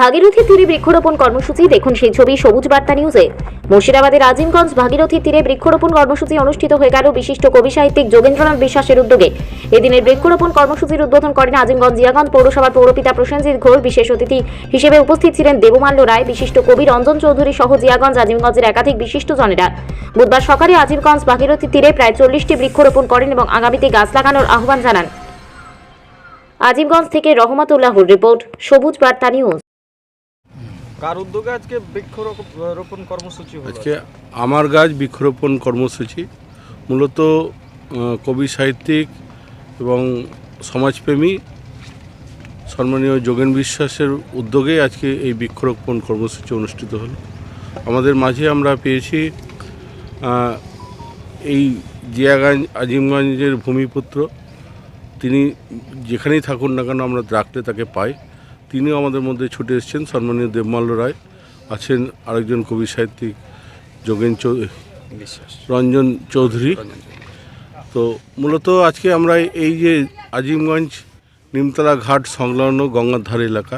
ভাগীরথী তীরে বৃক্ষরোপণ কর্মসূচি, দেখুন সেই ছবি সবুজ বার্তা নিউজে। মুর্শিদাবাদের আজিমগঞ্জ ভাগীরথী তীরে বৃক্ষরোপণ কর্মসূচি অনুষ্ঠিত হয়ে গেল বিশিষ্ট কবি সাহিত্যিক যোগেন্দ্রনাথ বিশ্বাসের উদ্যোগে। এদিনের বৃক্ষরোপণ কর্মসূচির উদ্বোধন করেন আজিমগঞ্জ জিয়াগঞ্জ পৌরসভার পৌরপিতা প্রসেনজিৎ ঘোষ। বিশেষ অতিথি হিসেবে উপস্থিত ছিলেন দেবমাল্য রায়, বিশিষ্ট কবি রঞ্জন চৌধুরী সহ জিয়াগঞ্জ আজিমগঞ্জের একাধিক বিশিষ্ট জনেরা। বুধবার সকালে আজিমগঞ্জ ভাগীরথী তীরে প্রায় চল্লিশটি বৃক্ষরোপণ করেন এবং আগামীতে গাছ লাগানোর আহ্বান জানান। আজিমগঞ্জ থেকে রহমাতুল্লাহর রিপোর্ট, সবুজ বার্তা নিউজ। কার উদ্যোগে আজকে বৃক্ষরোপণ কর্মসূচি আজকে আমার গাছ বৃক্ষরোপণ কর্মসূচি। মূলত কবি সাহিত্যিক এবং সমাজপ্রেমী সম্মানীয় যোগেন বিশ্বাসের উদ্যোগে আজকে এই বৃক্ষরোপণ কর্মসূচি অনুষ্ঠিত হলো। আমাদের মাঝে আমরা পেয়েছি এই জিয়াগঞ্জ, আজিমগঞ্জের ভূমিপুত্র। তিনি যেখানেই থাকুন না কেন, আমরা ডাকলে তাকে পাই। তিনিও আমাদের মধ্যে ছুটে এসেছেন। সম্মানীয় দেবমাল্য রায় আছেন আরেকজন কবি সাহিত্যিক যোগেন রঞ্জন চৌধুরী। তো মূলত আজকে আমরা এই যে আজিমগঞ্জ নিমতলা ঘাট সংলগ্ন গঙ্গার ধার এলাকা,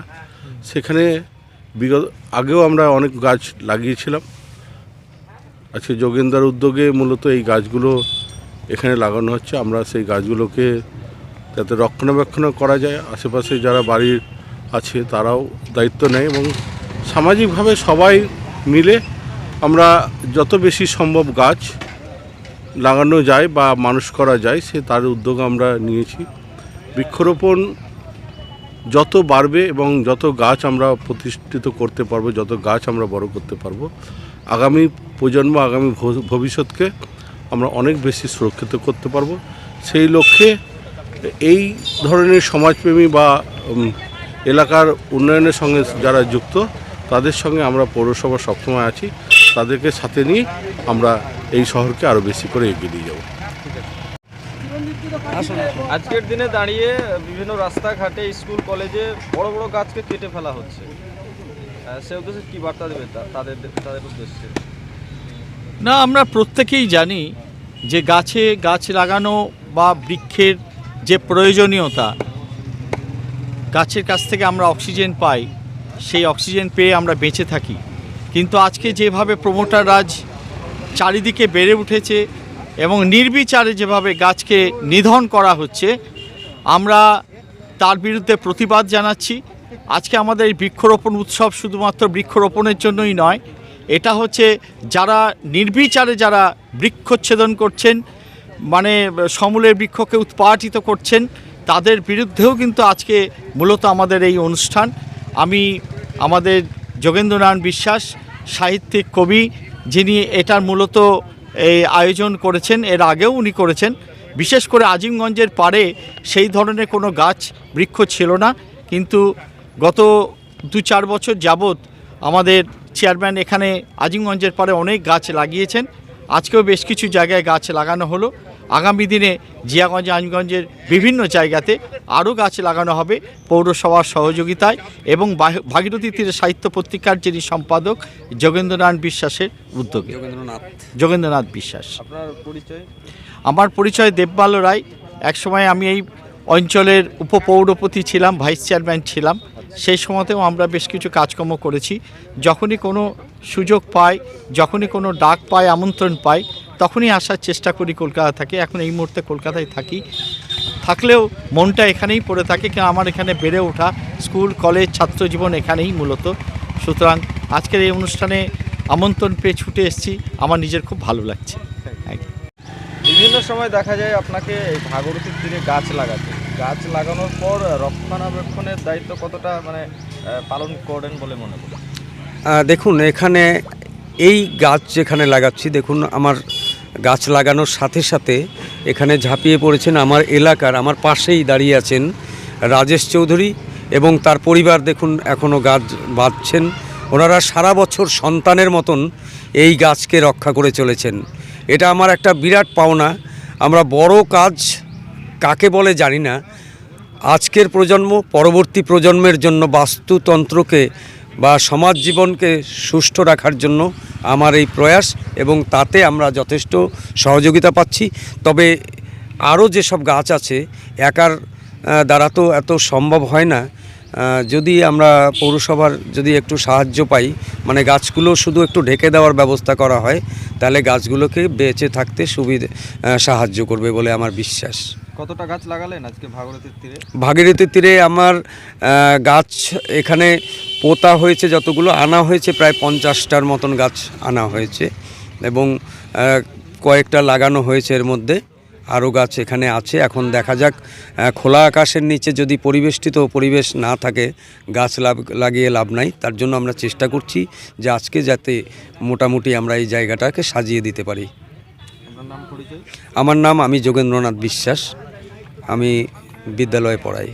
সেখানে বিগত, আগেও আমরা অনেক গাছ লাগিয়েছিলাম। আজকে যোগেন্দার উদ্যোগে মূলত এই গাছগুলো এখানে লাগানো হচ্ছে। আমরা সেই গাছগুলোকে যাতে রক্ষণাবেক্ষণ করা যায়। আশেপাশে যারা বাড়ির আছে, তারাও দায়িত্ব নেয় এবং সামাজিকভাবে সবাই মিলে আমরা যত বেশি সম্ভব গাছ লাগানো যায় বা মানুষ করা যায়, সে তার উদ্যোগ আমরা নিয়েছি। বৃক্ষরোপণ যত বাড়বে এবং যত গাছ আমরা প্রতিষ্ঠিত করতে পারব, যত গাছ আমরা বড় করতে পারব, আগামী প্রজন্ম, আগামী ভব- ভবিষ্যৎকে আমরা অনেক বেশি সুরক্ষিত করতে পারব। সেই লক্ষ্যে এই ধরনের সমাজপ্রেমী বা এলাকার উন্নয়নের সঙ্গে যারা যুক্ত তাদের সঙ্গে আমরা পৌরসভা সবসময় আছি। তাদেরকে সাথে নিয়ে আমরা এই শহরকে আরও বেশি করে এগিয়ে নিয়ে যাব। আজকের দিনে দাঁড়িয়ে বিভিন্ন রাস্তাঘাটে স্কুল কলেজে বড় বড় গাছকে কেটে ফেলা হচ্ছে। সে উদ্দেশ্যে কি বার্তা দেবে তা- তাদের তাদের উদ্দেশ্যে? না আমরা প্রত্যেকেই জানি যে গাছে গাছ লাগানো বা বৃক্ষের যে প্রয়োজনীয়তা গাছের কাছ থেকে আমরা অক্সিজেন পাই, সেই অক্সিজেন পেয়ে আমরা বেঁচে থাকি। কিন্তু আজকে যেভাবে প্রমোটার রাজ চারিদিকে বেড়ে উঠেছে এবং নির্বিচারে যেভাবে গাছকে নিধন করা হচ্ছে, আমরা তার বিরুদ্ধে প্রতিবাদ জানাচ্ছি। আজকে আমাদের এই বৃক্ষরোপণ উৎসব শুধুমাত্র বৃক্ষরোপণের জন্যই নয়, এটা হচ্ছে যারা নির্বিচারে যারা বৃক্ষচ্ছেদন করছেন মানে সমূলের বৃক্ষকে উৎপাটিত করছেন তাদের বিরুদ্ধেও কিন্তু আজকে মূলত আমাদের এই অনুষ্ঠান। আমি আমাদের যোগেন্দ্রনারায়ণ বিশ্বাস, সাহিত্যিক কবি, যিনি এটার মূলত এই আয়োজন করেছেন, এর আগেও উনি করেছেন। বিশেষ করে আজিমগঞ্জের পারে সেই ধরনের কোনো গাছ বৃক্ষ ছিল না। কিন্তু গত দু চার বছর যাবৎ আমাদের চেয়ারম্যান এখানে আজিমগঞ্জের পাড়ে অনেক গাছ লাগিয়েছেন। আজকেও বেশ কিছু জায়গায় গাছ লাগানো হলো। আগামী দিনে জিয়াগঞ্জ আজিমগঞ্জের বিভিন্ন জায়গাতে আরও গাছ লাগানো হবে পৌরসভার সহযোগিতায় এবং ভাগীরথী তীরে সাহিত্য পত্রিকার যিনি সম্পাদক যোগেন্দ্রনাথ বিশ্বাসের উদ্যোগে। যোগেন্দ্রনাথ। যোগেন্দ্রনাথ বিশ্বাস। পরিচয়? আমার পরিচয় দেববাল রায়। একসময় আমি এই অঞ্চলের উপপৌরপতি ছিলাম ভাইস চেয়ারম্যান ছিলাম। সেই সময়তেও আমরা বেশ কিছু কাজকর্ম করেছি। যখনই কোনো সুযোগ পাই যখনই কোনো ডাক পাই আমন্ত্রণ পাই তখনই আসার চেষ্টা করি কলকাতা থেকে। এখন এই মুহূর্তে কলকাতায় থাকি। থাকলেও মনটা এখানেই পড়ে থাকে কারণ আমার এখানে বেড়ে ওঠা স্কুল কলেজ ছাত্র জীবন এখানেই মূলত। সুতরাং আজকের এই অনুষ্ঠানে আমন্ত্রণ পেয়ে ছুটে এসেছি। আমার নিজের খুব ভালো লাগছে। বিভিন্ন সময় দেখা যায় আপনাকে এই ভাগরথীর তীরে গাছ লাগাতে। গাছ লাগানোর পর রক্ষণাবেক্ষণের দায়িত্ব কতটা মানে পালন করেন বলে মনে করেন? দেখুন এখানে এই গাছ যেখানে লাগাচ্ছি দেখুন আমার গাছ লাগানোর সাথে সাথে এখানে ঝাঁপিয়ে পড়েছেন আমার এলাকার, আমার পাশেই দাঁড়িয়ে আছেন রাজেশ চৌধুরী এবং তার পরিবার দেখুন এখনও গাছ বাঁধছেন। ওনারা সারা বছর সন্তানের মতন এই গাছকে রক্ষা করে চলেছেন। এটা আমার একটা বিরাট পাওনা। আমরা বড় কাজ কাকে বলে জানি না। আজকের প্রজন্ম, পরবর্তী প্রজন্মের জন্য বাস্তুতন্ত্রকে বা সমাজ জীবনকে সুষ্ঠু রাখার জন্য আমার এই প্রয়াস এবং তাতে আমরা যথেষ্ট সহযোগিতা পাচ্ছি। তবে আরও যেসব গাছ আছে, একার দ্বারা তো এত সম্ভব হয় না। যদি আমরা পৌরসভার যদি একটু সাহায্য পাই মানে গাছগুলো শুধু একটু ঢেকে দেওয়ার ব্যবস্থা করা হয়, তাহলে গাছগুলোকে বেঁচে থাকতে সুবিধে সাহায্য করবে বলে আমার বিশ্বাস। কতটা গাছ লাগালেন আজকে ভাগরথীর তীরে? ভাগীরথী তীরে আমার গাছ এখানে পোতা হয়েছে যতগুলো আনা হয়েছে প্রায় পঞ্চাশটার মতন গাছ আনা হয়েছে এবং কয়েকটা লাগানো হয়েছে এর মধ্যে আরও গাছ এখানে আছে। এখন দেখা যাক খোলা আকাশের নিচে যদি পরিবেষ্টিত পরিবেশ না থাকে গাছ লাভ লাগিয়ে লাভ নাই তার জন্য আমরা চেষ্টা করছি যে আজকে যাতে মোটামুটি আমরা এই জায়গাটাকে সাজিয়ে দিতে পারি। আমার নাম আমি যোগেন্দ্রনাথ বিশ্বাস। আমি বিদ্যালয়ে পড়াই।